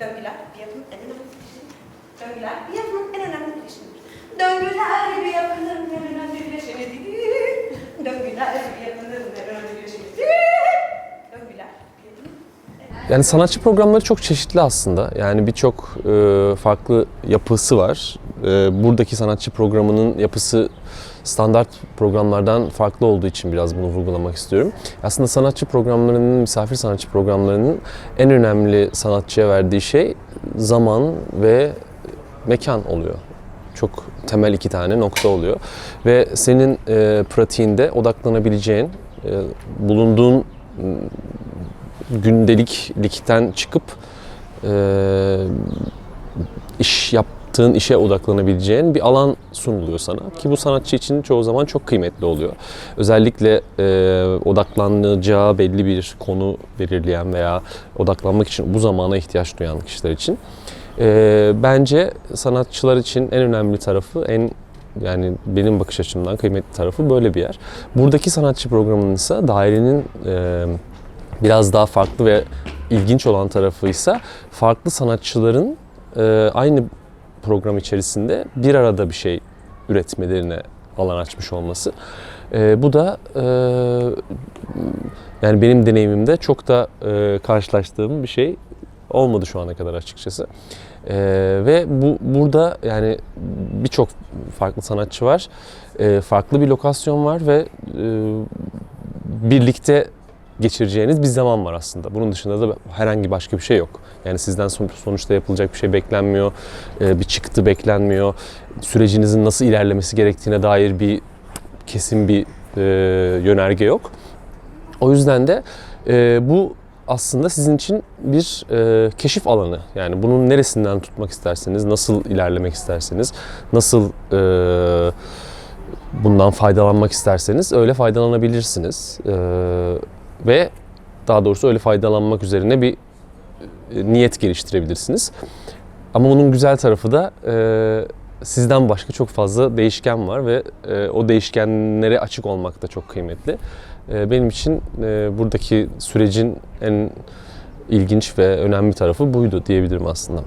Döngüler bir yapının en önemli bileşenidir. Döngüler bir yapının en önemli bileşenidir. Döngüler bir yapının en önemli bileşenidir. Döngüler bir yapının en önemli bileşenidir. Döngüler Yani sanatçı programları çok çeşitli aslında. Yani birçok e, farklı yapısı var. E, buradaki sanatçı programının yapısı standart programlardan farklı olduğu için biraz bunu vurgulamak istiyorum. Aslında sanatçı programlarının, misafir sanatçı programlarının en önemli sanatçıya verdiği şey zaman ve mekan oluyor. Çok temel iki tane nokta oluyor. Ve senin e, pratiğinde odaklanabileceğin, e, bulunduğun gündeliklikten çıkıp e, iş yaptığın işe odaklanabileceğin bir alan sunuluyor sana ki bu sanatçı için çoğu zaman çok kıymetli oluyor. Özellikle e, odaklanacağı belli bir konu belirleyen veya odaklanmak için bu zamana ihtiyaç duyan kişiler için. E, bence sanatçılar için en önemli tarafı, en yani benim bakış açımdan kıymetli tarafı böyle bir yer. Buradaki sanatçı programının ise dairenin e, biraz daha farklı ve ilginç olan tarafı ise farklı sanatçıların e, aynı program içerisinde bir arada bir şey üretmelerine alan açmış olması. E, bu da e, yani benim deneyimimde çok da e, karşılaştığım bir şey olmadı şu ana kadar açıkçası. E, ve bu burada yani birçok farklı sanatçı var. E, farklı bir lokasyon var ve e, birlikte geçireceğiniz bir zaman var aslında. Bunun dışında da herhangi başka bir şey yok. Yani sizden son- sonuçta yapılacak bir şey beklenmiyor, e, bir çıktı beklenmiyor. Sürecinizin nasıl ilerlemesi gerektiğine dair bir kesin bir e, yönerge yok. O yüzden de e, bu aslında sizin için bir e, keşif alanı. Yani bunun neresinden tutmak isterseniz, nasıl ilerlemek isterseniz, nasıl e, bundan faydalanmak isterseniz öyle faydalanabilirsiniz. E, ve daha doğrusu öyle faydalanmak üzerine bir e, niyet geliştirebilirsiniz. Ama bunun güzel tarafı da e, sizden başka çok fazla değişken var ve e, o değişkenlere açık olmak da çok kıymetli. E, benim için e, buradaki sürecin en ilginç ve önemli tarafı buydu diyebilirim aslında.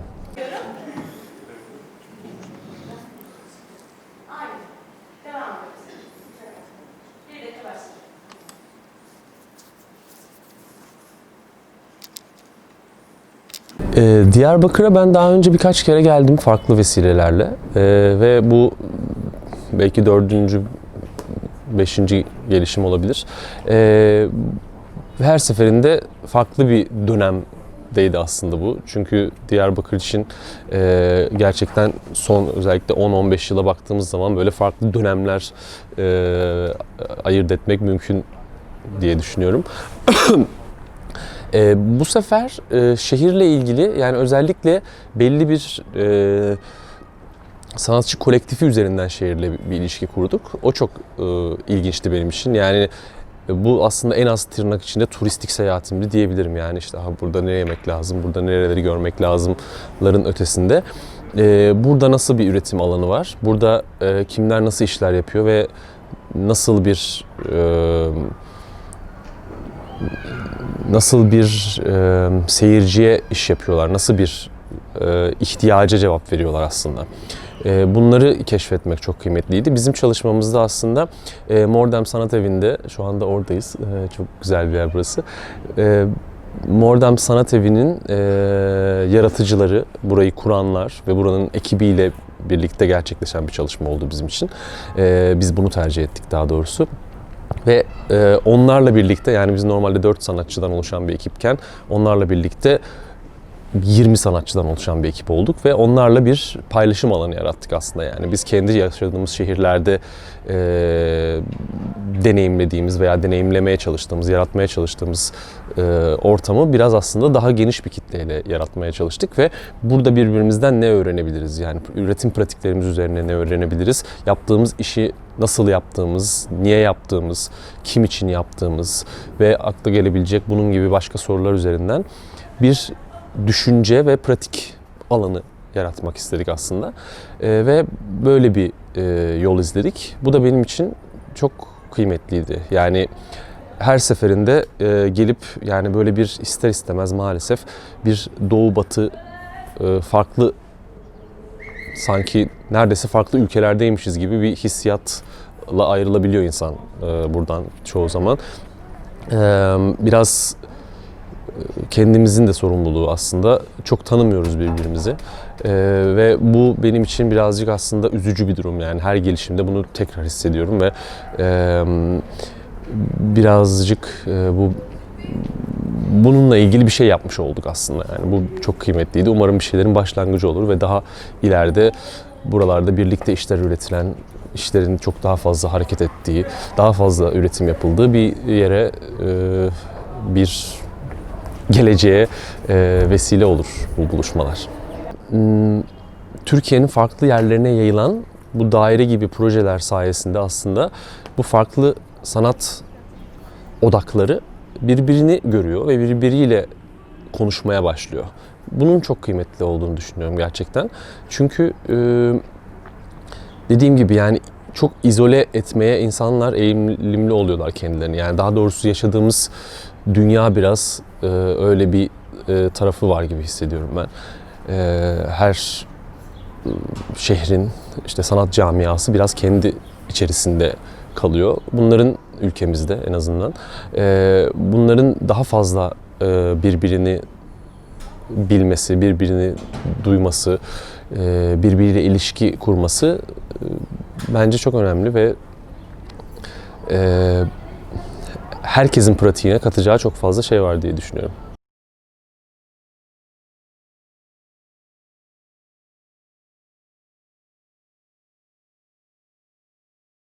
Ee, Diyarbakır'a ben daha önce birkaç kere geldim farklı vesilelerle Ee, ve bu belki dördüncü, beşinci gelişim olabilir. Ee, her seferinde farklı bir dönemdeydi aslında bu. Çünkü Diyarbakır için e, gerçekten son özellikle 10-15 yıla baktığımız zaman böyle farklı dönemler e, ayırt etmek mümkün diye düşünüyorum. E, bu sefer e, şehirle ilgili yani özellikle belli bir e, sanatçı kolektifi üzerinden şehirle bir, bir ilişki kurduk. O çok e, ilginçti benim için. Yani e, bu aslında en az tırnak içinde turistik seyahatimdi diyebilirim. Yani işte ha, burada ne yemek lazım, burada nereleri görmek lazımların ötesinde. E, burada nasıl bir üretim alanı var? Burada e, kimler nasıl işler yapıyor ve nasıl bir e, nasıl bir e, seyirciye iş yapıyorlar, nasıl bir e, ihtiyaca cevap veriyorlar aslında. E, bunları keşfetmek çok kıymetliydi. Bizim çalışmamızda aslında e, Mordem Sanat Evi'nde, şu anda oradayız, e, çok güzel bir yer burası. E, Mordem Sanat Evi'nin e, yaratıcıları, burayı kuranlar ve buranın ekibiyle birlikte gerçekleşen bir çalışma oldu bizim için. E, biz bunu tercih ettik daha doğrusu. Ve e, onlarla birlikte yani biz normalde 4 sanatçıdan oluşan bir ekipken onlarla birlikte 20 sanatçıdan oluşan bir ekip olduk ve onlarla bir paylaşım alanı yarattık aslında yani. Biz kendi yaşadığımız şehirlerde e, deneyimlediğimiz veya deneyimlemeye çalıştığımız, yaratmaya çalıştığımız e, ortamı biraz aslında daha geniş bir kitleyle yaratmaya çalıştık ve burada birbirimizden ne öğrenebiliriz? Yani üretim pratiklerimiz üzerine ne öğrenebiliriz? Yaptığımız işi nasıl yaptığımız, niye yaptığımız, kim için yaptığımız ve akla gelebilecek bunun gibi başka sorular üzerinden bir düşünce ve pratik alanı yaratmak istedik aslında. Ee, ve böyle bir e, yol izledik. Bu da benim için çok kıymetliydi. Yani her seferinde e, gelip yani böyle bir ister istemez maalesef bir doğu batı e, farklı sanki neredeyse farklı ülkelerdeymişiz gibi bir hissiyatla ayrılabiliyor insan e, buradan çoğu zaman. E, biraz e, kendimizin de sorumluluğu aslında. Çok tanımıyoruz birbirimizi. E, ve bu benim için birazcık aslında üzücü bir durum. Yani her gelişimde bunu tekrar hissediyorum ve e, birazcık e, bu bununla ilgili bir şey yapmış olduk aslında. Yani bu çok kıymetliydi. Umarım bir şeylerin başlangıcı olur ve daha ileride buralarda birlikte işler üretilen, işlerin çok daha fazla hareket ettiği, daha fazla üretim yapıldığı bir yere e, bir geleceğe e, vesile olur bu buluşmalar. Hmm, Türkiye'nin farklı yerlerine yayılan bu daire gibi projeler sayesinde aslında bu farklı sanat odakları birbirini görüyor ve birbiriyle konuşmaya başlıyor. Bunun çok kıymetli olduğunu düşünüyorum gerçekten. Çünkü e, dediğim gibi yani çok izole etmeye insanlar eğilimli oluyorlar kendilerini. Yani daha doğrusu yaşadığımız dünya biraz e, öyle bir e, tarafı var gibi hissediyorum ben. E, her şehrin işte sanat camiası biraz kendi içerisinde kalıyor. Bunların ülkemizde en azından e, bunların daha fazla e, birbirini bilmesi, birbirini duyması, e, birbiriyle ilişki kurması e, bence çok önemli ve e, herkesin pratiğine katacağı çok fazla şey var diye düşünüyorum.